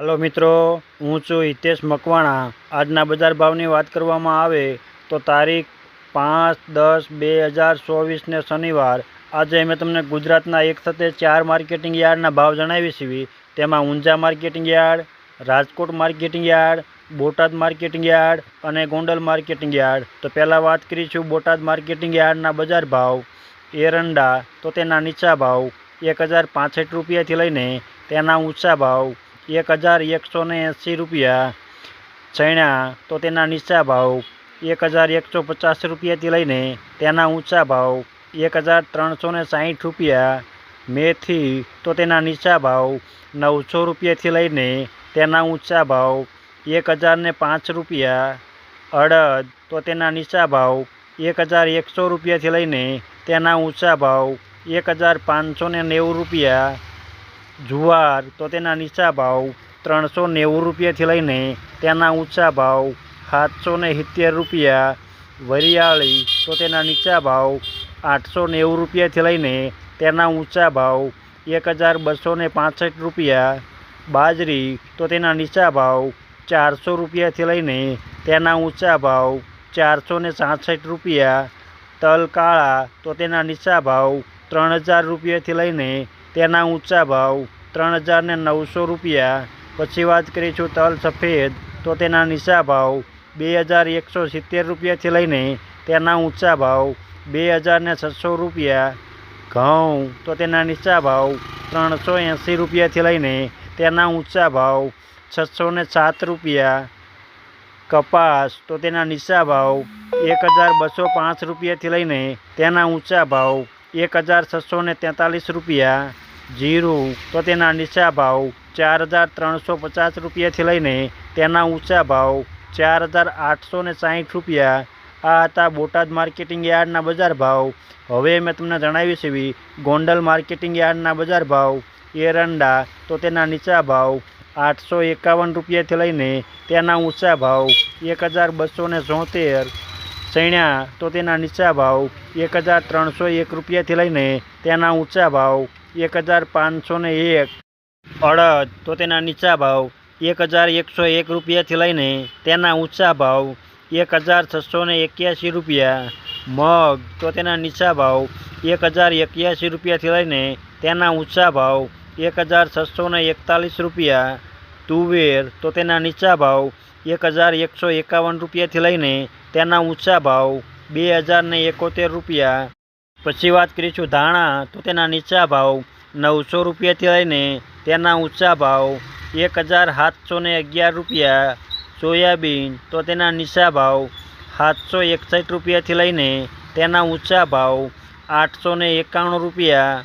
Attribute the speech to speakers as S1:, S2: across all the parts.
S1: હાલો મિત્રો, હું છું હિતેશ મકવાણા. આજના બજાર ભાવની વાત કરવામાં આવે તો તારીખ પાંચ દસ બે હજાર ચોવીસને શનિવાર. આજે અમે તમને ગુજરાતના એક સાથે ચાર માર્કેટિંગ યાર્ડના ભાવ જણાવી છીએ. તેમાં Unjha marketing yard, Rajkot marketing yard, Botad marketing yard અને ગોંડલ માર્કેટિંગ યાર્ડ. તો પહેલાં વાત કરીશું બોટાદ માર્કેટિંગ યાર્ડના બજાર ભાવ. એરંડા, તો તેના નીચા ભાવ. એક હજાર પાંસઠ રૂપિયાથી લઈને તેના ઊંચા ભાવ. એક હજાર એકસો ને એંસી રૂપિયા ચણા તો તેના નીચા ભાવ એક હજાર એકસો પચાસ રૂપિયાથી લઈને તેના ઊંચા ભાવ એક હજાર ત્રણસો ને સાહીઠ રૂપિયા મેથી તો તેના નીચા ભાવ નવસો રૂપિયાથી લઈને તેના ઊંચા ભાવ એક હજાર ને પાંચ રૂપિયા અડદ તો તેના નીચા ભાવ એક હજાર એકસો રૂપિયાથી લઈને તેના ઊંચા ભાવ એક હજાર પાંચસો ને નેવું રૂપિયા જુવાર, તો તેના નીચા ભાવ ત્રણસો નેવું રૂપિયાથી લઈને તેના ઊંચા ભાવ સાતસો ને સિત્તેર રૂપિયા. વરિયાળી, તો તેના નીચા ભાવ આઠસો નેવું રૂપિયાથી લઈને તેના ઊંચા ભાવ એક હજાર બસો ને પાંસઠ રૂપિયા. બાજરી, તો તેના નીચા ભાવ ચારસો રૂપિયાથી લઈને તેના ઊંચા ભાવ ચારસો ને સાસઠ રૂપિયા. તલ કાળા, તો તેના નીચા ભાવ ત્રણ હજાર રૂપિયાથી લઈને તેના ઊંચા ભાવ ત્રણ હજારને નવસો રૂપિયા. પછી વાત કરીશું તલ સફેદ, તો તેના નીચા ભાવ બે હજાર એકસો સિત્તેર રૂપિયાથી લઈને તેના ઊંચા ભાવ બે હજારને છસો રૂપિયા. ઘઉં, તો તેના નીચા ભાવ ત્રણસો એંસી રૂપિયાથી લઈને તેના ઊંચા ભાવ છસો ને સાત રૂપિયા. કપાસ, તો તેના નીચા ભાવ એક હજાર બસો પાંચ રૂપિયાથી લઈને તેના ઊંચા ભાવ એક હજાર છસો ને તેતાલીસ રૂપિયા, જીરું તો તેના નીચા ભાવ ચાર હજાર ત્રણસો પચાસ રૂપિયાથી લઈને તેના ઊંચા ભાવ ચાર હજાર આઠસો ને સાહીઠ રૂપિયા. આ હતા બોટાદ માર્કેટિંગ યાર્ડના બજાર ભાવ. હવે મેં તમને જણાવ્યું છે ગોંડલ માર્કેટિંગ યાર્ડના બજાર ભાવ. એરંડા તો તેના નીચા ભાવ આઠસો એકાવન રૂપિયાથી લઈને તેના ઊંચા ભાવ એક હજાર બસો ને ચણ્યા તો તેના નીચા ભાવ એક હજાર ત્રણસો એક રૂપિયાથી લઈને તેના ઊંચા ભાવ એક હજાર પાંચસો ને એક. અડદ, તો તેના નીચા ભાવ એક હજાર એકસો એક રૂપિયાથી લઈને તેના ઊંચા ભાવ એક હજાર છસો ને એક્યાસી રૂપિયા. મગ, તો તેના નીચા ભાવ એક હજાર એક્યાસી રૂપિયાથી લઈને તેના ઊંચા ભાવ એક હજાર છસો એકતાલીસ રૂપિયા. તુવેર, તો તેના નીચા ભાવ એક હજાર એકસો એકાવન રૂપિયાથી લઈને તેના ઊંચા ભાવ બે હજાર ને એકોતેર રૂપિયા. પછી વાત કરીશું ધાણા, તો તેના નીચા ભાવ નવસો રૂપિયાથી લઈને તેના ઊંચા ભાવ એક હજાર સાતસો અગિયાર રૂપિયા. સોયાબીન, તો તેના નીચા ભાવ સાતસો એકસઠ રૂપિયાથી લઈને તેના ઊંચા ભાવ આઠસો એકાણું રૂપિયા.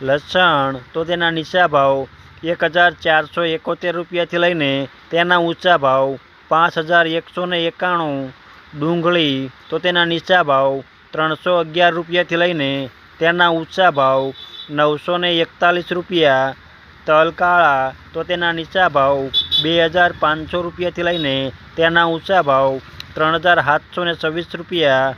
S1: લસણ, તો તેના નીચા ભાવ એક હજાર ચારસો એકોતેર રૂપિયાથી લઈને તેના ઊંચા ભાવ પાંચ હજાર એકસો ને એકાણું ડુંગળી, તો તેના નીચા ભાવ ત્રણસો અગિયાર રૂપિયાથી લઈને તેના ઊંચા ભાવ નવસો ને એકતાલીસ રૂપિયા. તલ કાળા તો તેના નીચા ભાવ બે હજાર પાંચસો રૂપિયાથી લઈને તેના ઊંચા ભાવ ત્રણ હજાર સાતસો ને છવ્વીસ રૂપિયા.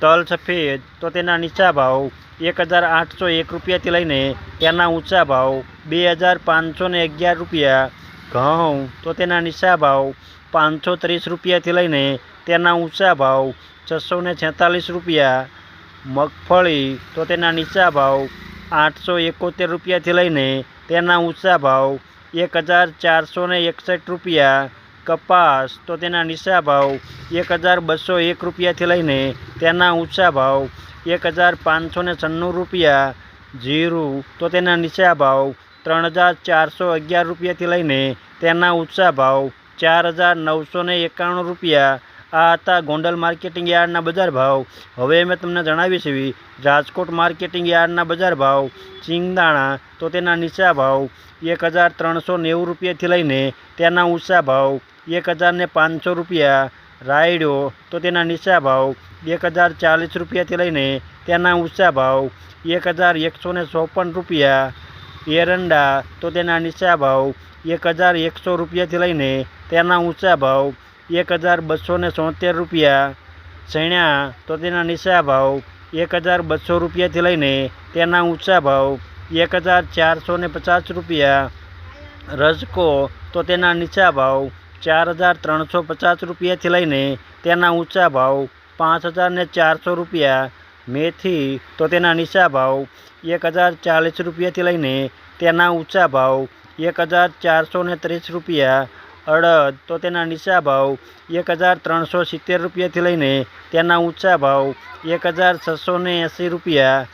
S1: તલ સફેદ, તો તેના નીચા ભાવ એક હજાર આઠસો એક રૂપિયાથી લઈને તેના ઊંચા ભાવ બે હજાર પાંચસો ને અગિયાર રૂપિયા. ઘઉં, તો તેના નીચા ભાવ પાંચસો ત્રીસ રૂપિયાથી લઈને તેના ઊંચા ભાવ છસો ને છેતાલીસ રૂપિયા. મગફળી, તો તેના નીચા ભાવ આઠસો એકોતેર રૂપિયાથી લઈને તેના ઊંચા ભાવ એક હજાર ચારસો ને એકસઠ રૂપિયા. કપાસ, તો તેના નીચા ભાવ એક હજાર બસો એક રૂપિયાથી લઈને તેના ઊંચા ભાવ એક હજાર પાંચસો ને છન્નું રૂપિયા. જીરું, તો તેના નીચા ભાવ ત્રણ હજાર ચારસો અગિયાર રૂપિયાથી લઈને તેના ઊંચા ભાવ ચાર હજાર નવસો એકાણું રૂપિયા. આ હતા ગોંડલ માર્કેટિંગ યાર્ડના બજાર ભાવ. હવે મેં તમને જણાવી છે રાજકોટ માર્કેટિંગ યાર્ડના બજાર ભાવ સિંગદાણા તો તેના નીચા ભાવ એક હજાર ત્રણસો નેવું રૂપિયાથી લઈને તેના ઊંચા ભાવ એક હજાર ને પાંચસો રૂપિયા. રાયડો તો તેના નીચા ભાવ એક હજાર ચાલીસ રૂપિયાથી લઈને તેના ઊંચા ભાવ એક હજાર એકસો ચોપન રૂપિયા. એરંડા, તો તેના નીચા ભાવ એક હજાર એકસો રૂપિયાથી લઈને તેના ઊંચા ભાવ એક હજાર બસો ને સોતેર રૂપિયા. ચણ્યા તો તેના નીચા ભાવ એક હજાર બસો રૂપિયાથી લઈને તેના ઊંચા ભાવ એક હજાર ચારસો ને પચાસ રૂપિયા. રજકો, તો તેના નીચા ભાવ ચાર હજાર ત્રણસો પચાસ રૂપિયાથી લઈને તેના ઊંચા ભાવ પાંચ હજાર ને ચારસો રૂપિયા. મેથી તો તેના નીચા ભાવ એક હજાર ચાલીસ રૂપિયાથી લઈને તેના ઊંચા ભાવ એક હજાર ચારસો ને ત્રીસ રૂપિયા અડદ તો તેના નીચા ભાવ એક હજાર ત્રણસો સિત્તેર રૂપિયાથી લઈને તેના ઊંચા ભાવ એક હજાર છસો ને એંસી રૂપિયા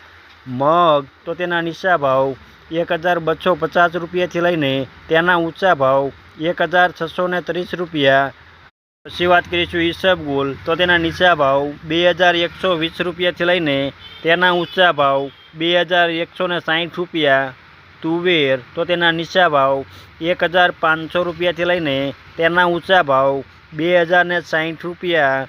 S1: મગ તો તેના નીચા ભાવ એક હજાર બસો પચાસ રૂપિયાથી લઈને તેના ઊંચા ભાવ એક હજાર છસો ને ત્રીસ રૂપિયા પછી વાત કરીશું ઈસબગુલ તો તેના નીચા ભાવ બે હજાર એકસો વીસ રૂપિયાથી લઈને તેના ઊંચા ભાવ બે હજાર એકસો ને સાઠ રૂપિયા, તુવેર, તો તેના નીચા ભાવ એક હજાર પાંચસો રૂપિયાથી લઈને તેના ઊંચા ભાવ બે હજાર ને સાઠ રૂપિયા,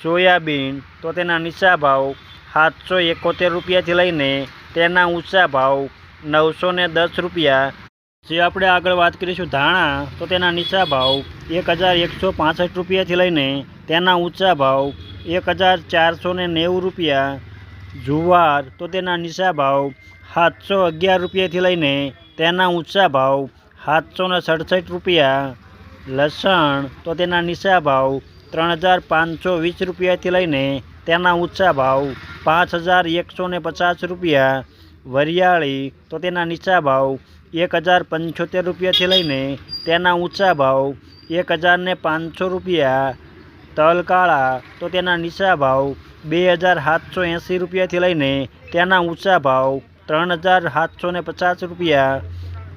S1: સોયાબીન, તો તેના નીચા ભાવ સાતસો એકોતેર રૂપિયાથી લઈને તેના ઊંચા ભાવ નવસો ને દસ રૂપિયા જે આપણે આગળ વાત કરીશું ધાણા, તો તેના નીચા ભાવ એક હજાર એકસો પાસઠ રૂપિયાથી લઈને તેના ઊંચા ભાવ એક હજાર ચારસો નેવું રૂપિયા. જુવાર, તો તેના નીચા ભાવ સાતસો અગિયાર રૂપિયાથી લઈને તેના ઊંચા ભાવ સાતસો ને સડસઠ રૂપિયા. લસણ, તો તેના નીચા ભાવ ત્રણ હજાર પાંચસો વીસ રૂપિયાથી લઈને તેના ઊંચા ભાવ પાંચ હજાર એકસો ને પચાસ રૂપિયા. વરિયાળી, તો તેના નીચા ભાવ એક હજાર પંચોતેર રૂપિયાથી લઈને તેના ઊંચા ભાવ એક હજાર ને પાંચસો રૂપિયા, તલ કાળા તો તેના નીચા ભાવ બે હજાર સાતસો એંસી રૂપિયાથી લઈને તેના ઊંચા ભાવ ત્રણ હજાર સાતસો પચાસ રૂપિયા,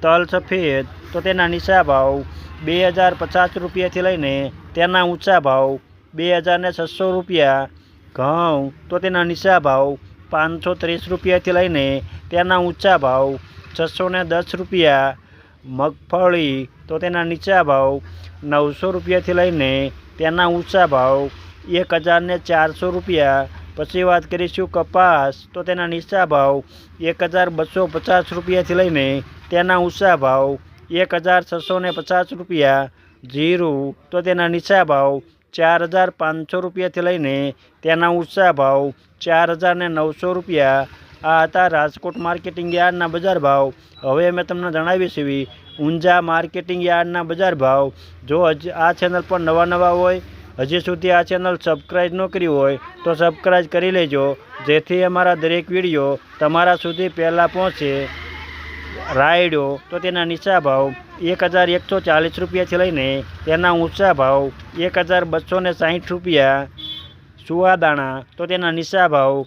S1: તલ સફેદ તો તેના નીચા ભાવ બે હજાર પચાસ રૂપિયાથી લઈને તેના ઊંચા ભાવ બે હજાર ને છસો રૂપિયા, ઘઉં તો તેના નીચા ભાવ પાંચસો ત્રીસ રૂપિયાથી લઈને તેના ઊંચા ભાવ છસો ને દસ રૂપિયા મગફળી તો તેના નીચા ભાવ નવસો રૂપિયાથી લઈને તેના ઊંચા ભાવ એક હજાર ને ચારસો રૂપિયા. પછી વાત કરીશું કપાસ તો તેના નીચા ભાવ એક હજાર બસો પચાસ રૂપિયાથી લઈને તેના ઊંચા ભાવ એક હજાર છસો ને પચાસ રૂપિયા. જીરું તો તેના નીચા ભાવ ચાર હજાર પાંચસો રૂપિયાથી લઈને તેના ઊંચા ભાવ ચાર હજાર નવસો રૂપિયા. આ હતા રાજકોટ માર્કેટિંગ યાર્ડના બજાર ભાવ. હવે મેં તમને જણાવીએ છીએ ઊંઝા માર્કેટિંગ યાર્ડના બજાર ભાવ. જો આ ચેનલ પર નવા નવા હોય, હજી સુધી આ ચેનલ સબસ્ક્રાઈબ ન કરી હોય, તો સબસ્ક્રાઈબ કરી લેજો. જેથી અમારા દરેક વીડિયો તમારા સુધી પહેલાં પહોંચે. રાયડો, તો તેના નીચા ભાવ એક હજાર એકસો ચાલીસ રૂપિયાથી લઈને તેના ઊંચા ભાવ એક હજાર બસો સાહીઠ રૂપિયા. સુવાદાણા, તો તેના નીચા ભાવ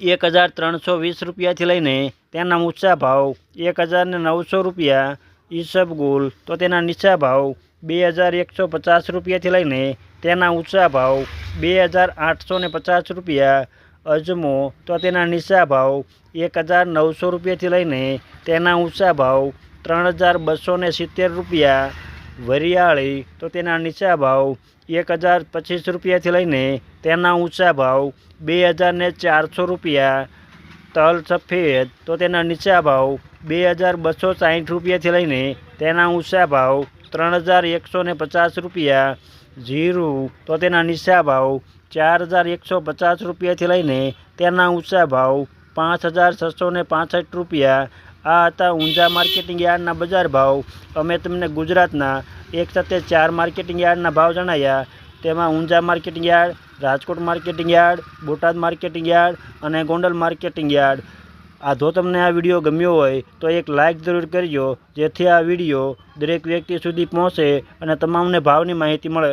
S1: એક હજાર ત્રણસો વીસ રૂપિયાથી લઈને તેના ઊંચા ભાવ એક હજાર ને નવસો રૂપિયા ઈસબગુલ તો તેના નીચા ભાવ બે હજાર એકસો પચાસ રૂપિયાથી લઈને તેના ઊંચા ભાવ બે હજાર આઠસો પચાસ રૂપિયા. અજમો, તો તેના નીચા ભાવ એક હજાર નવસો રૂપિયાથી લઈને તેના ઊંચા ભાવ ત્રણ હજાર બસો સિત્તેર રૂપિયા. વરિયાળી, તો તેના નીચા ભાવ એક હજાર પચીસ રૂપિયાથી લઈને તેના ઊંચા ભાવ બે હજાર ને ચારસો રૂપિયા. તલ સફેદ, તો તેના નીચા ભાવ બે હજાર બસો સાઠ રૂપિયાથી લઈને તેના ઊંચા ભાવ ત્રણ હજાર એકસો ને પચાસ રૂપિયા. જીરું, તો તેના નીચા ભાવ ચાર હજાર એકસો પચાસ રૂપિયાથી લઈને તેના ઊંચા ભાવ પાંચ હજાર છસો ને રૂપિયા. આ હતા ઊંઝા માર્કેટિંગ યાર્ડના બજાર ભાવ. અમે તમને ગુજરાતના એક સાથે ચાર માર્કેટિંગ યાર્ડના ભાવ જણાવ્યા તેમાં Unjha marketing yard, Rajkot marketing yard, Botad marketing yard અને ગોંડલ માર્કેટિંગ યાર્ડ. આ જો તમને આ વીડિયો ગમ્યો હોય તો એક લાઇક જરૂર કરજો, જેથી આ વીડિયો દરેક વ્યક્તિ સુધી પહોંચે અને તમામને ભાવની માહિતી મળે.